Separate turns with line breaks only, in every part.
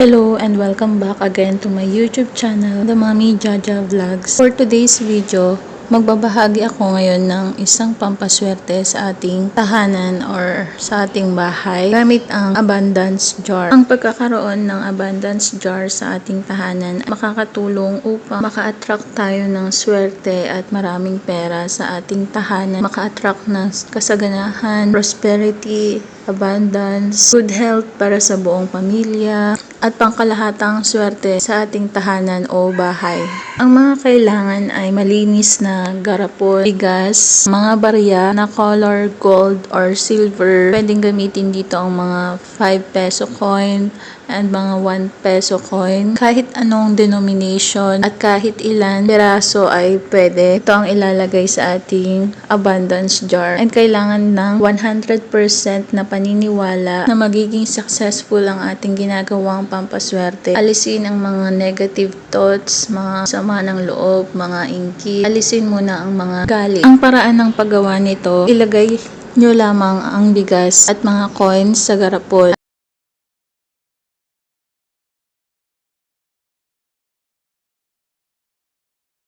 Hello and welcome back again to my YouTube channel, The Mommy Jaja Vlogs. For today's video, magbabahagi ako ngayon ng isang pampaswerte sa ating tahanan or sa ating bahay gamit ang abundance jar. Ang pagkakaroon ng abundance jar sa ating tahanan makakatulong upang maka-attract tayo ng swerte at maraming pera sa ating tahanan. Maka-attract ng kasaganahan, prosperity, abundance, good health para sa buong pamilya, at pangkalahatang swerte sa ating tahanan o bahay. Ang mga kailangan ay malinis na garapon, bigas, mga barya na color gold or silver. Pwedeng gamitin dito ang mga 5 peso coin and mga 1 peso coin. Kahit anong denomination at kahit ilan peraso ay pwede. Ito ang ilalagay sa ating abundance jar. And kailangan ng 100% na paniniwala na magiging successful ang ating ginagawang pampaswerte. Alisin ang mga negative thoughts, mga sama ng loob, mga ingkit. Alisin muna ang mga galit. Ang paraan ng paggawa nito, ilagay nyo lamang ang bigas at mga coins sa garapon.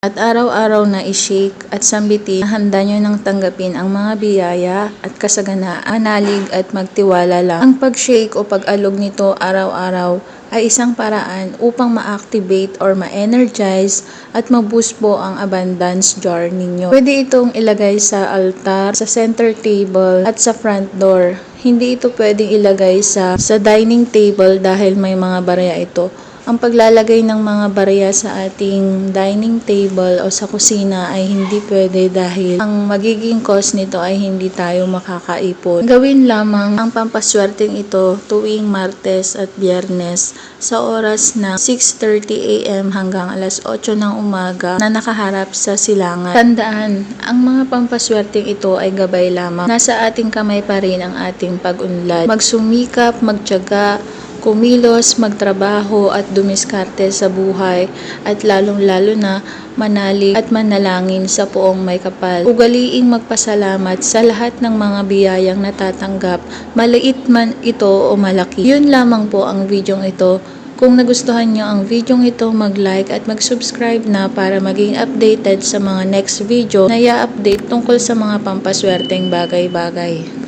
At araw-araw na i-shake at sambitin, handa nyo nang tanggapin ang mga biyaya at kasaganaan, manalig at magtiwala lang. Ang pag-shake o pag-alog nito araw-araw ay isang paraan upang ma-activate or ma-energize at ma-boost po ang abundance jar ninyo. Pwede itong ilagay sa altar, sa center table at sa front door. Hindi ito pwedeng ilagay sa, sa dining table dahil may mga barya ito. Ang paglalagay ng mga barya sa ating dining table o sa kusina ay hindi pwede dahil ang magiging cause nito ay hindi tayo makakaipon. Gawin lamang ang pampaswerteng ito tuwing Martes at Biyernes sa oras na 6.30 a.m. hanggang alas 8 ng umaga na nakaharap sa silangan. Tandaan, ang mga pampaswerteng ito ay gabay lamang. Nasa ating kamay pa rin ang ating pag-unlad. Magsumikap, magtyaga, kumilos, magtrabaho at dumiskarte sa buhay at lalong-lalo na manalig at manalangin sa poong may kapal. Ugaliing magpasalamat sa lahat ng mga biyayang natatanggap, maliit man ito o malaki. Yun lamang po ang videong ito. Kung nagustuhan nyo ang videong ito, mag-like at mag-subscribe na para maging updated sa mga next video na i-update tungkol sa mga pampaswerteng bagay-bagay.